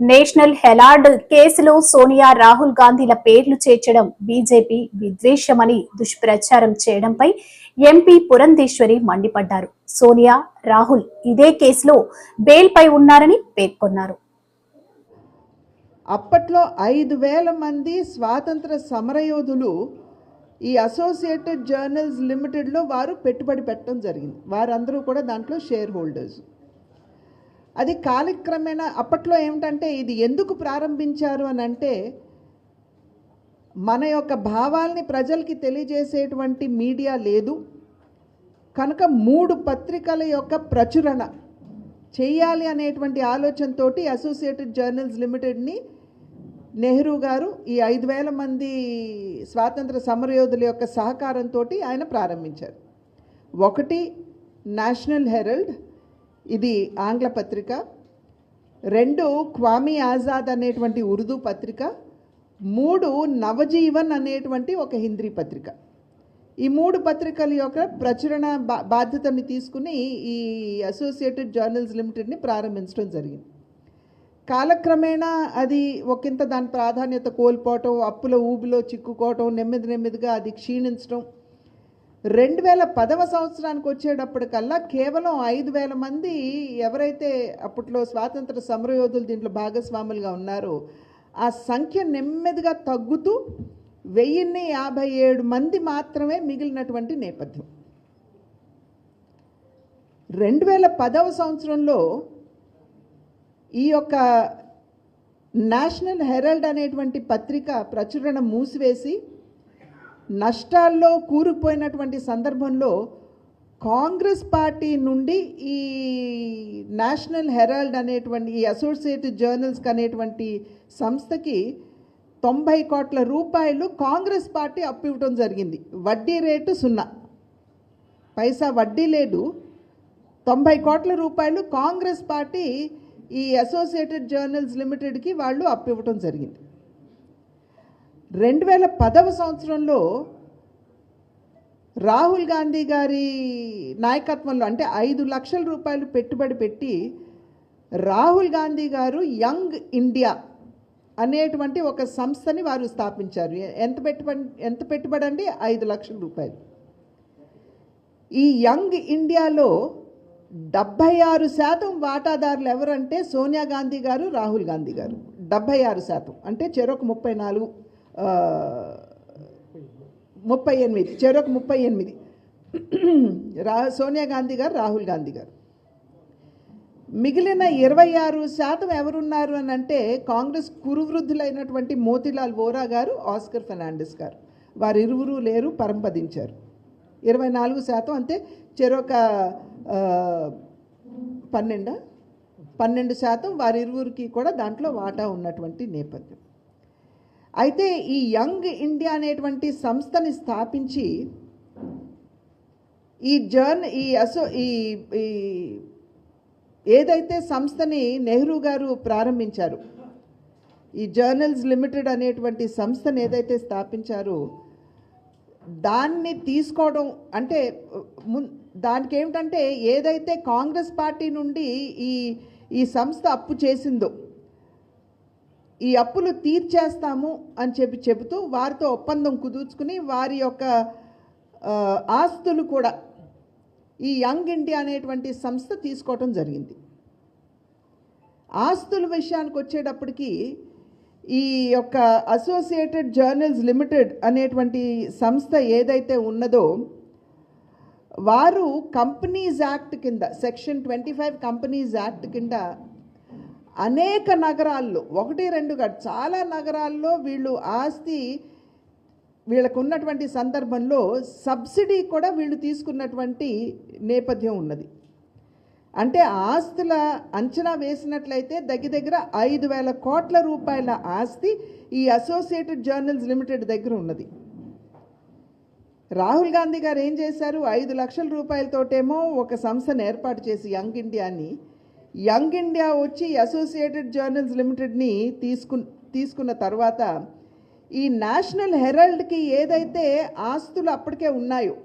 National హెలాడ్ కేసులో సోనియా రాహుల్ గాంధీల పేర్లు చేర్చడం బీజేపీ విద్వేషమని దుష్ప్రచారం చేయడంపై ఎంపీ పురంధేశ్వరి మండిపడ్డారు. సోనియా రాహుల్ ఇదే కేసులో బెయిల్పై ఉన్నారని పేర్కొన్నారు. అప్పట్లో ఐదు వేల మంది స్వాతంత్ర సమరయోధులు ఈ అసోసియేటెడ్ జర్నల్స్ లిమిటెడ్లో వారు పెట్టుబడి పెట్టడం జరిగింది. వారందరూ కూడా దాంట్లో షేర్ హోల్డర్స్. అది కాలక్రమేణా అప్పట్లో ఏమిటంటే ఇది ఎందుకు ప్రారంభించారు అని అంటే మన యొక్క భావాల్ని ప్రజలకి తెలియజేసేటువంటి మీడియా లేదు. కనుక మూడు పత్రికల యొక్క ప్రచురణ చేయాలి అనేటువంటి ఆలోచనతోటి అసోసియేటెడ్ జర్నల్స్ లిమిటెడ్ని నెహ్రూ గారు ఈ ఐదు వేల మంది స్వాతంత్ర సమరయోధుల యొక్క సహకారంతో ఆయన ప్రారంభించారు. ఒకటి నేషనల్ హెరల్డ్ ఇది ఆంగ్ల పత్రిక. రెండు క్వామీ ఆజాద్ అనేటువంటి ఉర్దూ పత్రిక. మూడు నవజీవన్ అనేటువంటి ఒక హిందీ పత్రిక. ఈ మూడు పత్రికల యొక్క ప్రచురణ బా బాధ్యతని తీసుకుని ఈ అసోసియేటెడ్ జర్నల్స్ లిమిటెడ్ని ప్రారంభించడం జరిగింది. కాలక్రమేణా అది ఒకంత దాని ప్రాధాన్యత కోల్పోవటం అప్పుల ఊబిలో చిక్కుకోవటం నెమ్మది నెమ్మదిగా అది క్షీణించడం రెండు వేల పదవ సంవత్సరానికి వచ్చేటప్పటికల్లా కేవలం ఐదు వేల మంది ఎవరైతే అప్పట్లో స్వాతంత్ర సమరయోధులు దీంట్లో భాగస్వాములుగా ఉన్నారో ఆ సంఖ్య నెమ్మదిగా తగ్గుతూ వెయ్యిన్ని యాభై ఏడు మంది మాత్రమే మిగిలినటువంటి నేపథ్యం. రెండు వేల పదవ సంవత్సరంలో ఈ యొక్క నేషనల్ హెరల్డ్ అనేటువంటి పత్రిక ప్రచురణ మూసివేసి నష్టాల్లో కూరుకుపోయినటువంటి సందర్భంలో కాంగ్రెస్ పార్టీ నుండి ఈ నేషనల్ హెరాల్డ్ అనేటువంటి ఈ అసోసియేటెడ్ జర్నల్స్కి అనేటువంటి సంస్థకి తొంభై కోట్ల రూపాయలు కాంగ్రెస్ పార్టీ అప్పు ఇవ్వడం జరిగింది. వడ్డీ రేటు సున్నా. పైసా వడ్డీ లేదు. తొంభై కోట్ల రూపాయలు కాంగ్రెస్ పార్టీ ఈ అసోసియేటెడ్ జర్నల్స్ లిమిటెడ్కి వాళ్ళు అప్పు ఇవ్వడం జరిగింది. రెండు వేల పదవ సంవత్సరంలో రాహుల్ గాంధీ గారి నాయకత్వంలో అంటే ఐదు లక్షల రూపాయలు పెట్టుబడి పెట్టి రాహుల్ గాంధీ గారు యంగ్ ఇండియా అనేటువంటి ఒక సంస్థని వారు స్థాపించారు. ఎంత పెట్టుబడి ఎంత పెట్టుబడి అండి ఐదు లక్షల రూపాయలు. ఈ యంగ్ ఇండియాలో డెబ్భై ఆరు శాతం వాటాదారులు ఎవరంటే సోనియా గాంధీ గారు రాహుల్ గాంధీ గారు. డెబ్భై ఆరు శాతం. అంటే చెరొక ముప్పై నాలుగు ముప్పై ఎనిమిది చెరొక ముప్పై ఎనిమిది. రా సోనియా గాంధీ గారు రాహుల్ గాంధీ గారు. మిగిలిన ఇరవై ఆరు శాతం ఎవరున్నారు అని అంటే కాంగ్రెస్ కురువృద్ధులైనటువంటి మోతిలాల్ వోరా గారు ఆస్కర్ ఫెర్నాండిస్ గారు. వారు ఇరువురు లేరు పరంపదించారు ఇరవై నాలుగు శాతం అంతే చెరొక పన్నెండు పన్నెండా? పన్నెండు శాతం వారిరువురికి కూడా దాంట్లో వాటా ఉన్నటువంటి నేపథ్యం. అయితే ఈ యంగ్ ఇండియా అనేటువంటి సంస్థని స్థాపించి ఈ జర్న్ ఈ అసో ఈ ఈ ఏదైతే సంస్థని నెహ్రూ గారు ప్రారంభించారు ఈ జర్నల్స్ లిమిటెడ్ అనేటువంటి సంస్థను ఏదైతే స్థాపించారో దాన్ని తీసుకోవడం అంటే దానికి ఏమిటంటే ఏదైతే కాంగ్రెస్ పార్టీ నుండి ఈ ఈ సంస్థ అప్పు చేసిందో ఈ అప్పులు తీర్చేస్తాము అని చెప్పి చెబుతూ వారితో ఒప్పందం కుదుర్చుకుని వారి యొక్క ఆస్తులు కూడా ఈ యంగ్ ఇండియా అనేటువంటి సంస్థ తీసుకోవటం జరిగింది. ఆస్తుల విషయానికి వచ్చేటప్పటికి ఈ యొక్క అసోసియేటెడ్ జర్నల్స్ లిమిటెడ్ అనేటువంటి సంస్థ ఏదైతే ఉన్నదో వారు కంపెనీస్ యాక్ట్ కింద section twenty five companies act కింద అనేక నగరాల్లో ఒకటి రెండు కాదు చాలా నగరాల్లో వీళ్ళు ఆస్తి వీళ్ళకు ఉన్నటువంటి సందర్భంలో సబ్సిడీ కూడా వీళ్ళు తీసుకున్నటువంటి నేపథ్యం ఉన్నది. అంటే ఆస్తుల అంచనా వేసినట్లయితే దగ్గర దగ్గర ఐదు వేల కోట్ల రూపాయల ఆస్తి ఈ అసోసియేటెడ్ జర్నల్స్ లిమిటెడ్ దగ్గర ఉన్నది. రాహుల్ గాంధీ గారు ఏం చేశారు? ఐదు లక్షల రూపాయలతోటేమో ఒక సంస్థను ఏర్పాటు చేసి యంగ్ ఇండియాని యంగ్ ఇండియా వచ్చి అసోసియేటెడ్ జర్నల్స్ లిమిటెడ్ని తీసుకు తీసుకున్న తర్వాత ఈ నేషనల్ హెరాల్డ్కి ఏదైతే ఆస్తులు అప్పటికే ఉన్నాయో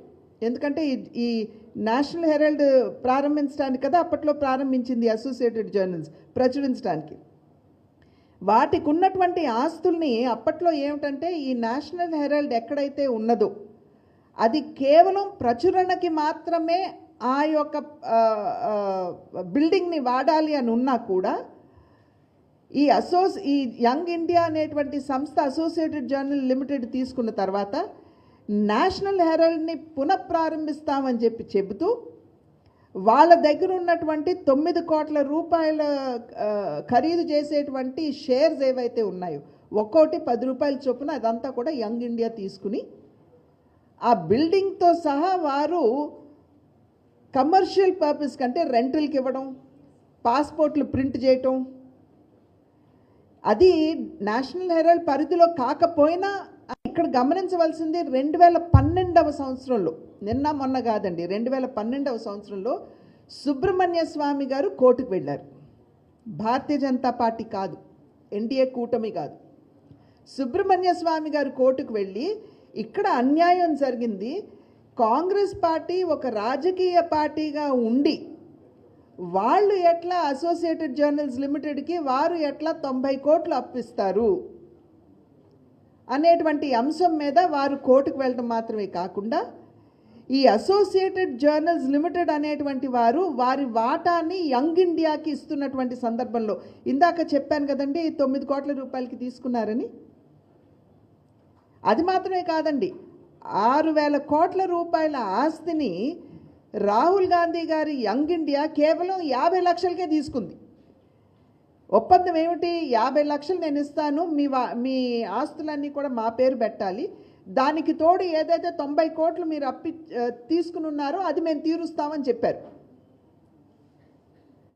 ఎందుకంటే ఈ నేషనల్ హెరాల్డ్ ప్రారంభించడానికి కదా అప్పట్లో ప్రారంభించింది అసోసియేటెడ్ జర్నల్స్ ప్రచురించడానికి. వాటికి ఉన్నటువంటి ఆస్తుల్ని అప్పట్లో ఏమిటంటే ఈ నేషనల్ హెరాల్డ్ ఎక్కడైతే ఉన్నదో అది కేవలం ప్రచురణకి మాత్రమే ఆ యొక్క బిల్డింగ్ని వాడాలి అని ఉన్నా కూడా ఈ అసోస్ ఈ యంగ్ ఇండియా అనేటువంటి సంస్థ అసోసియేటెడ్ జర్నల్ లిమిటెడ్ తీసుకున్న తర్వాత నేషనల్ హెరాల్డ్ని పునఃప్రారంభిస్తామని చెప్పి చెబుతూ వాళ్ళ దగ్గర ఉన్నటువంటి తొమ్మిది కోట్ల రూపాయల ఖరీదు చేసేటువంటి షేర్స్ ఏవైతే ఉన్నాయో ఒక్కోటి పది రూపాయల చొప్పున అదంతా కూడా యంగ్ ఇండియా తీసుకుని ఆ బిల్డింగ్తో సహా వారు కమర్షియల్ పర్పస్ కంటే రెంటల్కి ఇవ్వడం పాస్పోర్ట్లు ప్రింట్ చేయటం. అది నేషనల్ హెరాల్డ్ పరిధిలో కాకపోయినా ఇక్కడ గమనించవలసింది రెండు వేల పన్నెండవ సంవత్సరంలో నిన్న మొన్న కాదండి రెండు వేల పన్నెండవ సంవత్సరంలో సుబ్రహ్మణ్య స్వామి గారు కోర్టుకు వెళ్ళారు. భారతీయ జనతా పార్టీ కాదు ఎన్డీఏ కూటమి కాదు. సుబ్రహ్మణ్య స్వామి గారు కోర్టుకు వెళ్ళి ఇక్కడ అన్యాయం జరిగింది కాంగ్రెస్ పార్టీ ఒక రాజకీయ పార్టీగా ఉండి వాళ్ళు ఎట్లా అసోసియేటెడ్ జర్నల్స్ లిమిటెడ్కి వారు ఎట్లా తొంభై కోట్లు అప్పిస్తారు అనేటువంటి అంశం మీద వారు కోర్టుకు వెళ్ళడం మాత్రమే కాకుండా ఈ అసోసియేటెడ్ జర్నల్స్ లిమిటెడ్ అనేటువంటి వారు వారి వాటాని యంగ్ ఇండియాకి ఇస్తున్నటువంటి సందర్భంలో ఇందాక చెప్పాను కదండి తొమ్మిది కోట్ల రూపాయలకి తీసుకున్నారని? అది మాత్రమే కాదండి. ఆరు వేల కోట్ల రూపాయల ఆస్తిని రాహుల్ గాంధీ గారి యంగ్ ఇండియా కేవలం యాభై లక్షలకే తీసుకుంది. ఒప్పందం ఏమిటి? యాభై లక్షలు నేను ఇస్తాను మీ వా మీ ఆస్తులన్నీ కూడా మా పేరు పెట్టాలి. దానికి తోడు ఏదైతే తొంభై కోట్లు మీరు అప్పి తీసుకుని ఉన్నారో అది మేము తీరుస్తామని చెప్పారు.